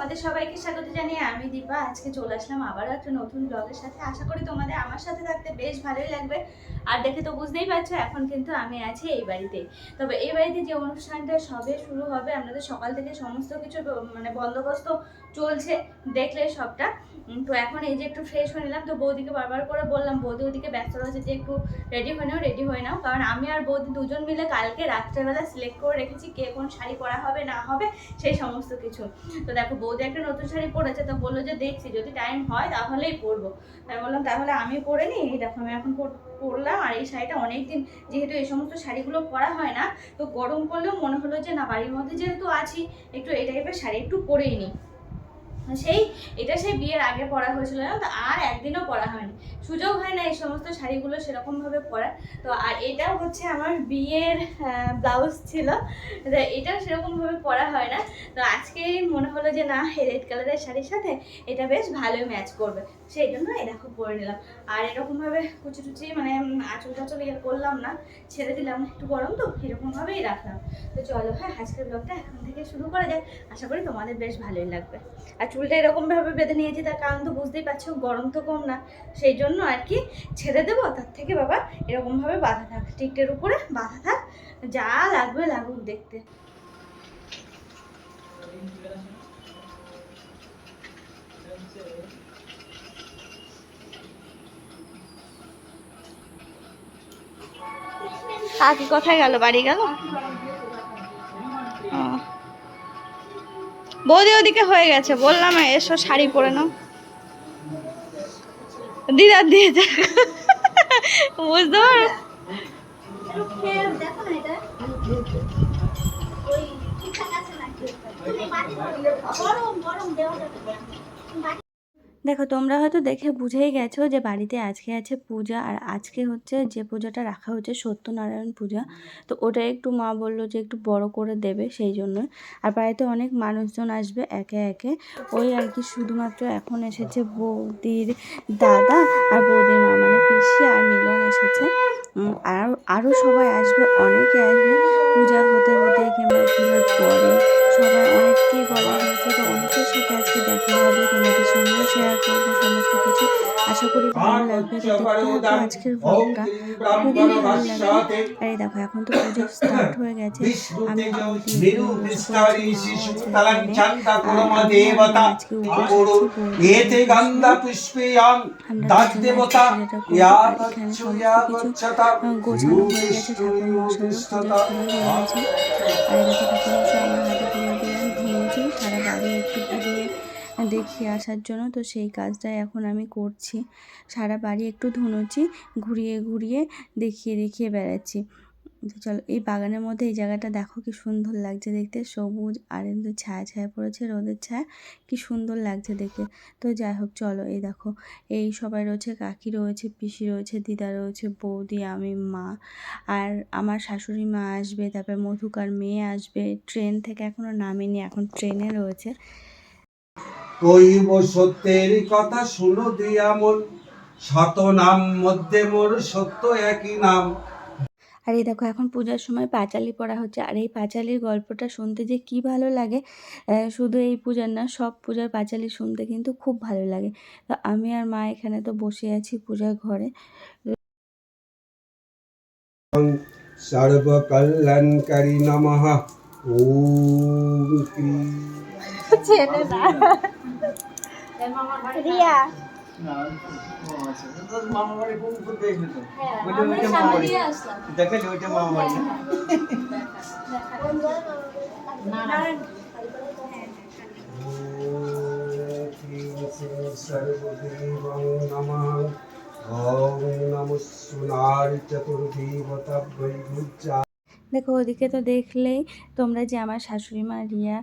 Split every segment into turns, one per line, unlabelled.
তোমাদের সবাইকে স্বাগত জানিয়ে আমি দীপা আজকে চলে আসলাম আবার একটা নতুন ব্লগের সাথে। আশা করি তোমাদের আমার সাথে থাকতে বেশ ভালোই লাগবে। আর দেখে তো বুঝতেই পারছ, এখন কিন্তু আমি আছি এই বাড়িতে। তবে এই বাড়িতে যে অনুষ্ঠানটা সবে শুরু হবে আমাদের সকাল থেকে সমস্ত কিছু মানে বন্দোবস্ত চলছে, দেখলে সবটা। তো এখন এই যে একটু ফ্রেশ হয়ে নিলাম, তো বৌদিকে বারবার করে বললাম, বৌদি ওদিকে ব্যস্ত রয়েছে, যে একটু রেডি হয়ে নাও রেডি হয়ে নাও। কারণ আমি আর বৌদি দুজন মিলে কালকে রাত্রেবেলা সিলেক্ট করে রেখেছি কে কোন শাড়ি পরা হবে, না হবে, সেই সমস্ত কিছু। তো দেখো, বৌদি একটা নতুন শাড়ি পরেছে, তো বলল যে, দেখছি, যদি টাইম হয় তাহলেই পরবো। তাই বললাম, তাহলে আমি পরে নিই? এই দেখো, আমি এখন পরলাম, আর এই শাড়িটা অনেক দিন যেহেতু এই সমস্ত শাড়িগুলো পরা হয় না, তো গরম পড়লেও মনে হলো যে, না, বাড়ির মধ্যে যেহেতু আছি, একটু এই টাইপের শাড়ি একটু পরেই নিই। সেই, এটা সেই বিয়ের আগে পরা হয়েছিল না তো? আর একদিনও পরা হয়নি। সুযোগ হয় না এই সমস্ত শাড়িগুলো সেরকমভাবে পরার। তো আর এটাও হচ্ছে আমার বিয়ের ব্লাউজ ছিল। তো এটাও সেরকমভাবে পরা হয় না। তো আজকে মনে হলো যে না রেড কালারের শাড়ির সাথে এটা বেশ ভালোই ম্যাচ করবে। সেই জন্য এই দেখো পরে নিলাম। আর এরকমভাবে কুচি টুচি মানে আঁচল টাচল ইয়ে করলাম না। ছেড়ে দিলাম একটু গরম তো, এরকমভাবেই রাখলাম। তো চলো হ্যাঁ আজকের ব্লগটা এখন থেকে শুরু করা যায় আশা করি তোমাদের বেশ ভালোই লাগবে। আর চুলটা এরকমভাবে বেঁধে নিয়েছি, তার কারণ তো বুঝতেই পারছ, গরম তো কম না। সেই জন্য আর কি ছেড়ে দেবো, তার থেকে বাবা এরকমভাবে বাঁধা থাক টিকটের উপরে বাঁধা থাক, যা লাগবে লাগুক দেখতে। কাকি কোথায় গেল? বাড়ি গেল। বৌদি ওদিকে হয়ে গেছে বললাম এসো শাড়ি পরে নাও। দিদার দিয়ে বুঝতে পারো? তোমরা হয়তো দেখে বুঝেই গেছো যে বাড়িতে আজকে আছে পূজা আর আজকে হচ্ছে যে পূজাটা রাখা হচ্ছে সত্যনারায়ণ পূজা। তো ওটা একটু মা বলল যে একটু বড় করে দেবে সেই জন্য। আর বাড়িতে অনেক মানুষজন আসবে একে একে। ওই আর কি শুধুমাত্র এখন এসেছে বৌদির দাদা আর বৌদির মা মানে পিসি আর মিলন এসেছে। আর, আরও সবাই আসবে, অনেকে আসবে। পূজা হতে হতে কিংবা পূজার পরে সবাই অনেককেই বলা হয়েছে। তো অনেকের সাথে আজকে দেখা হবে তোমাদের সঙ্গে শেয়ার করব সমস্ত কিছু। আশা করি ভালো লাগবে। আজকের ব্লগটা খুবই ভালো লাগবে আর দেখো এখন তো পুজো স্টার্ট হয়ে গেছে। আমি আজকে গোছানো হয়ে গেছে। ঠাকুর গেছে। আর দেখো ঠাকুর মশাই দেখিয়ে আসার জন্য, তো সেই কাজটাই এখন আমি করছি। সারা বাড়ি একটু ধুনুচি, ঘুরিয়ে ঘুরিয়ে দেখিয়ে দেখিয়ে বেড়াচ্ছি। তো চলো, এই বাগানের মধ্যে এই জায়গাটা দেখো কি সুন্দর লাগছে দেখতে। সবুজ আর কিন্তু ছায়া ছায়া পড়েছে, রোদের ছায়া। কি সুন্দর লাগছে দেখতে। তো যাই হোক, চলো এই দেখো। এই সবাই রয়েছে, কাকি রয়েছে, পিসি রয়েছে, দিদা রয়েছে, বৌদি, আমি, মা। আর আমার শাশুড়ি মা আসবে, তারপর মধুকার মেয়ে আসবে। ট্রেন থেকে এখনও নামেনি, এখন ট্রেনে রয়েছে।
কইব সত্যের কথা শুনো দিয়া মন। শত নাম মধ্যে মোর সত্য একই নাম।
আর এই দেখো এখন পূজার সময় পাঁচালি পড়া হচ্ছে। আর এই পাঁচালির গল্পটা শুনতে যে কি ভালো লাগে শুধু এই পূজার না সব পূজার পাঁচালি শুনতে কিন্তু খুব ভালো লাগে। তো আমি আর মা এখানে তো বসে আছি পূজার ঘরে।
সর্বকল্যাণকারী নমঃ। ওম ক্রিম
রিয়া।
দেখালি ওইটা মামা বাড়ি।
সর্বদেবং নমঃ ওম নমঃ সুনার চতুর্দেবতা বৈভুজা
দেখো ওদিকে তো দেখলেই তোমরা যে আমার শাশুড়ি মা রিয়া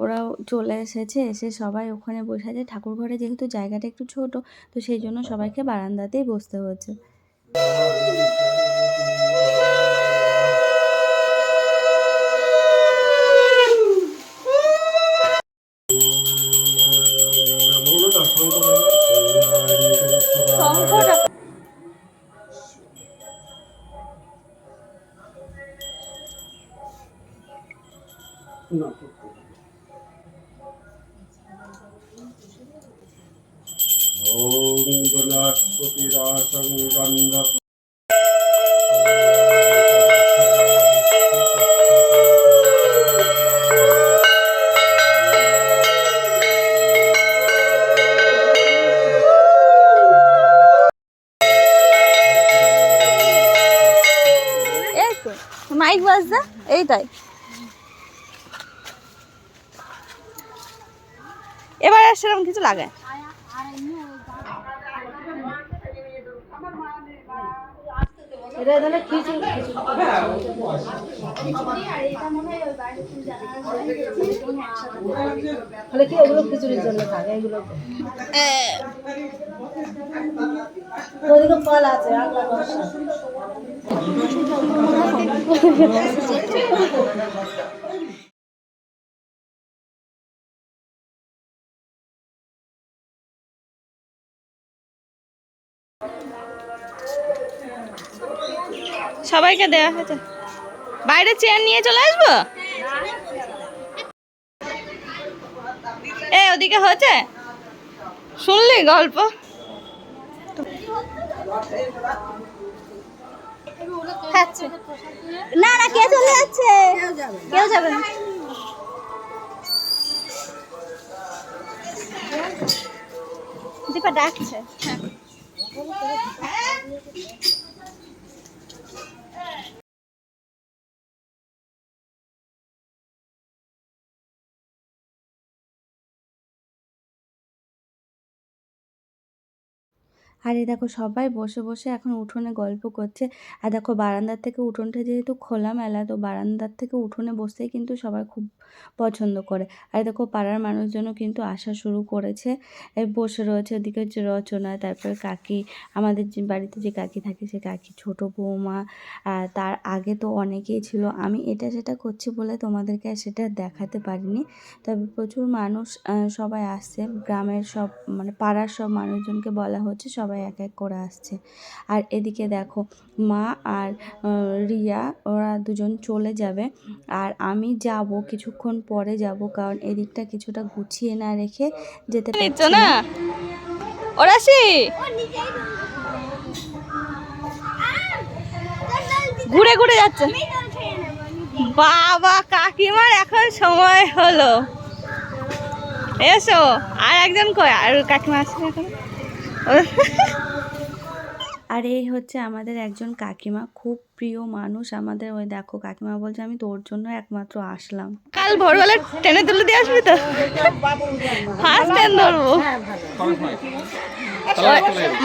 ওরাও চলে এসেছে এসে সবাই ওখানে বসে আছে। ঠাকুর ঘরে যেহেতু জায়গাটা একটু ছোট তো সেই জন্য সবাইকে বারান্দাতেই বসতে হচ্ছে।
Não, por
Eco, mais vaza, é eita. এবার আর সেরকম কিছু লাগে।
কি খিচুড়ির জন্য এগুলো ফল আছে।
সবাইকে দেওয়া হয়েছে। বাইরে চেয়ার নিয়ে চলে আসব? এ ওদিকে হয়েছে? শুনলি গল্প? না না, কে চলে যাচ্ছে? কেউ যাবে না। দীপা ডাকছে। আর এই দেখো সবাই বসে বসে এখন উঠোনে গল্প করছে। আর দেখো বারান্দার থেকে উঠোনটা যেহেতু খোলামেলা, তো বারান্দার থেকে উঠোনে বসতেই কিন্তু সবাই খুব পছন্দ করে। আর দেখো, পাড়ার মানুষজনও কিন্তু আসা শুরু করেছে। বসে রয়েছে, ওদিকে হচ্ছে রচনা, তারপরে কাকি, আমাদের যে বাড়িতে যে কাকি থাকে, সে কাকি ছোট বৌমা তার আগে তো অনেকেই ছিল। আমি এটা সেটা করছি বলে তোমাদেরকে সেটা দেখাতে পারিনি। তবে প্রচুর মানুষ সবাই আসছে। গ্রামের সব মানে পাড়ার সব মানুষজনকে বলা হচ্ছে, সবাই এক এক করে আসছে। আর এদিকে দেখো, মা আর রিয়া, ওরা দুজন চলে যাবে। আর আমি যাব কিছুক্ষণ পরে যাব, কারণ এদিকটা কিছুটা গুছিয়ে না রেখে যেতে পারছি না? ওরাসি ঘুরে ঘুরে যাচ্ছে। বাবা, কাকিমার এখন সময় হলো। এসো, আর একজন কই? আর কাকিমা আছে এখন? আর এই হচ্ছে আমাদের একজন কাকিমা খুব প্রিয় মানুষ আমাদের ওই দেখো কাকিমা বলছে আমি তোর জন্য একমাত্র আসলাম। কাল ভোরবেলা ট্রেনে তুলে দিয়ে আসবি তো? ফার্স্ট ট্রেন ধরবো।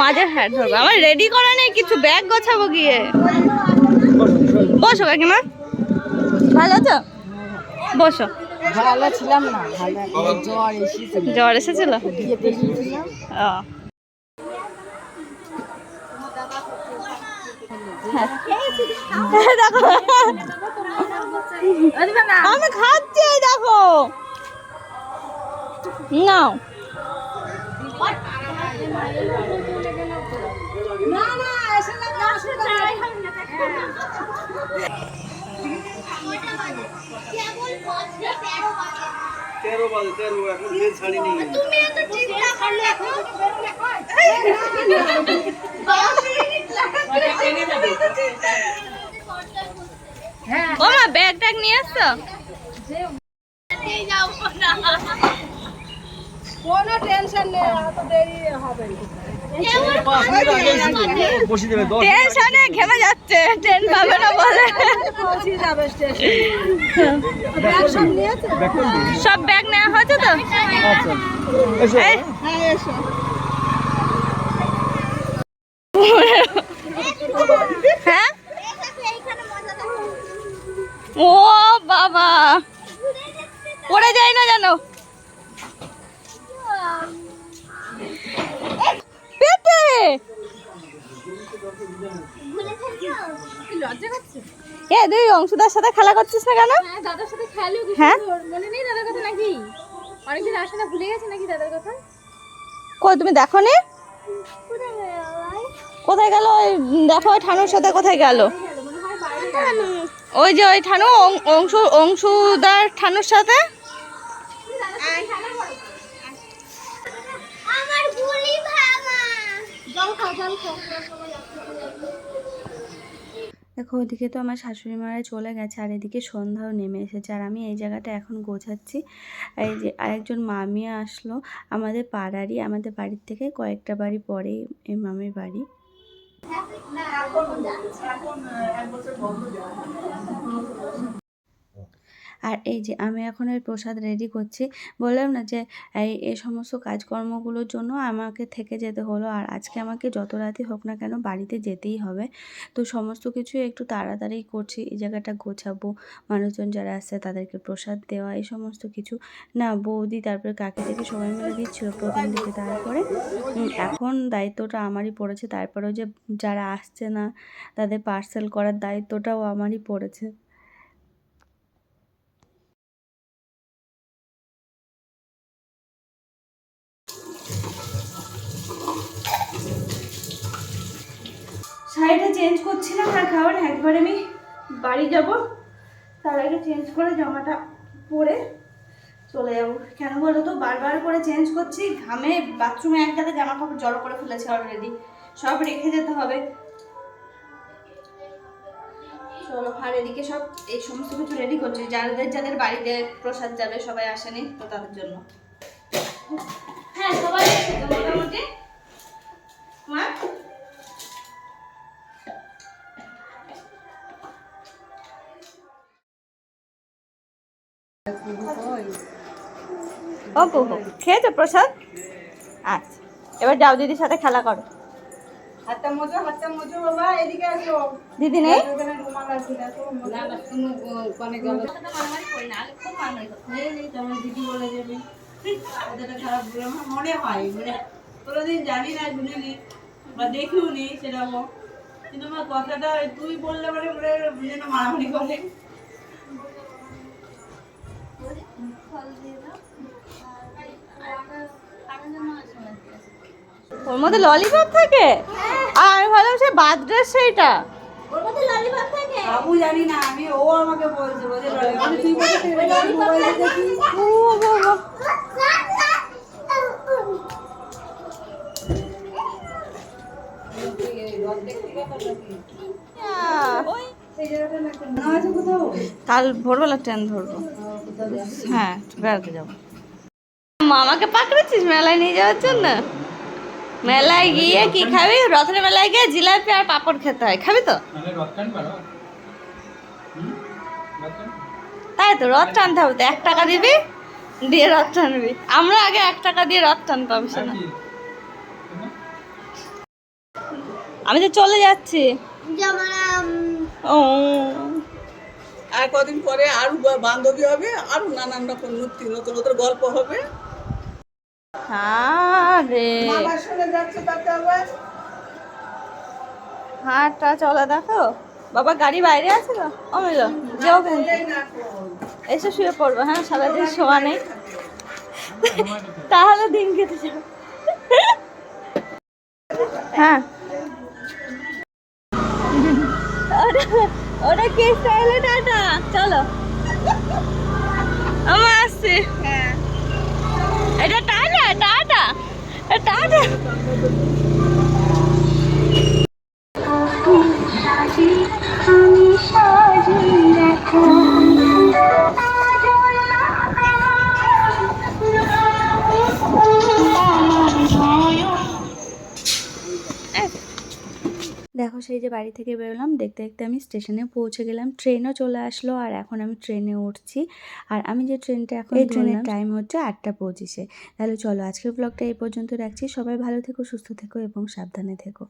মাঝের হ্যাঁ ধরবো। আমার রেডি করা নেই কিছু ব্যাগ গোছাবো গিয়ে। বসো কাকিমা। ভালো আছো? বসো।
ভালো ছিলাম না ভালো জ্বর এসেছিল।
জ্বর এসেছিল? ও। দেখো। আমি খাচ্ছি দেখো। নাও।
তেরো বাজে তেরো এখন মেয়ে ছাড়িনি।
ও মা ব্যাগ ট্যাগ নিয়ে আসছো?
কোনো টেনশন নেই অত দেরি হবে
পাঁচ মিনিট আগে এসেছিল। বসিয়ে দেবে দশ
টেনশনে ঘেমে যাচ্ছে ট্রেন পাবে না বলে।
পৌঁছে যাবে স্টেশন ব্যাগ সব
সব ব্যাগ নেওয়া হয়েছে তো
আচ্ছা এসো
এই,
হ্যাঁ এসো
হ্যাঁ ও বাবা। পড়ে যায় না জানো পেটে এ তুই অংশুদার সাথে খেলা করছিস না কেন?
হ্যাঁ দাদার সাথে খেলো
হ্যাঁ?
মনে নেই দাদার কথা নাকি? অনেকদিন আসে না ভুলে গেছে নাকি দাদার কথা?
কই তুমি দেখো নি কোথায় গেল ওই দেখো ঠানুর সাথে কোথায় গেল। ওই যে ওই ঠানু অংশু, অংশুদার ঠানুর সাথে? দেখো, ওদিকে তো আমার শাশুড়ি মারা চলে গেছে, আর এদিকে সন্ধ্যাও নেমে এসেছে, আর আমি এই জায়গাটা এখন গোছাচ্ছি। এই যে আরেকজন মামি আসলো, আমাদের পাড়ারই, আমাদের বাড়ির থেকে কয়েকটা বাড়ি পরেই এই মামির বাড়ি। না এখন এখন এক বছর বন্ধ দেওয়া আর এই যে আমি এখন ওই প্রসাদ রেডি করছি। বললাম না যে, এই এই সমস্ত কাজকর্মগুলোর জন্য আমাকে থেকে যেতে হলো। আর আজকে আমাকে যত রাতই হোক না কেন বাড়িতে যেতেই হবে। তো সমস্ত কিছু একটু তাড়াতাড়ি করছি। এই জায়গাটা গোছাবো। মানুষজন যারা আসছে তাদেরকে প্রসাদ দেওয়া, এই সমস্ত কিছু। না, বৌদি, তারপরে কাকে থেকে সবাই মিলে দিচ্ছিল প্রথম দিকে। তারপরে এখন দায়িত্বটা আমারই পড়েছে। তারপরেও যে যারা আসছে না, তাদের পার্সেল করার দায়িত্বটাও আমারই পড়েছে শাড়িটা চেঞ্জ করছিলাম আর কারণ একবার আমি বাড়ি যাব। তার আগে চেঞ্জ করে জামাটা পরে চলে যাব। কেন বলো তো? বারবার করে চেঞ্জ করছি, ঘামে বাথরুমে এক গাদা জামা কাপড় জড়ো করে ফেলেছে অলরেডি সব রেখে যেতে হবে। চলো, আর এদিকে সব এই সমস্ত কিছু রেডি করছি। যাদের যাদের বাড়িতে প্রসাদ যাবে, সবাই আসেনি তো তাদের জন্য। হ্যাঁ সবাই মোটামুটি? মা? খেয়েছো প্রসাদ? আচ্ছা এবার যাও দিদির সাথে খেলা করো। দিদি নেই?
মনে হয় মানে কোনোদিন জানি না শুনিনি বা দেখিও নি সেরকম। কিন্তু আমার কথাটা তুই বললে মানে যেন মারামারি করে।
ওর মধ্যে ললিপপ থাকে? আর আমি ভাবলাম সে বার্থডে সেইটা।
বাবু জানি না আমি ও আমাকে বলছে বলছে আমি তুই বলছিস মোবাইলে দেখি?
ও বাবা কাল ভোরবেলা ট্রেন ধরবো। হ্যাঁ বেড়াতে যাব। মামাকে পাকড়েছিস মেলায় নিয়ে যাওয়ার জন্য? মেলায় গিয়ে কি খাবি? রথের মেলায় গিয়ে জিলাপি আর পাপড় খেতে হয়। খাবি তো? তাই তো রথ টানতে হবে তো। এক টাকা দিবি দিয়ে রথ টানবি। আমরা আগে এক টাকা দিয়ে রথ টানতাম শোনা। আমি তো চলে যাচ্ছি। ও।
আর কদিন পরে আরও বান্ধবী হবে আরও নানান রকম নতুন নতুন নতুন গল্প হবে।
হাটটা চলে দেখো। বাবা গাড়ি বাইরে আছে তো? অমিল যাও এসে শুয়ে পড়ব হ্যাঁ সারাদিন শোয়া নেই। তাহলে দিন কেটে যাবে। হ্যাঁ। ওটা- কি স্টাইলে টাটা চলো। আমার আসছে এটা টাটা টাটা। টাটা। দেখো সেই যে বাড়ি থেকে বেরোলাম দেখতে দেখতে আমি স্টেশনে পৌঁছে গেলাম। ট্রেনও চলে আসলো আর এখন আমি ট্রেনে উঠছি। আর আমি যে ট্রেনটা এখন এই ট্রেনের টাইম হচ্ছে আটটা পঁচিশে। তাহলে চলো আজকের ব্লগটা এই পর্যন্ত রাখছি। সবাই ভালো থেকো সুস্থ থেকো এবং সাবধানে থেকো।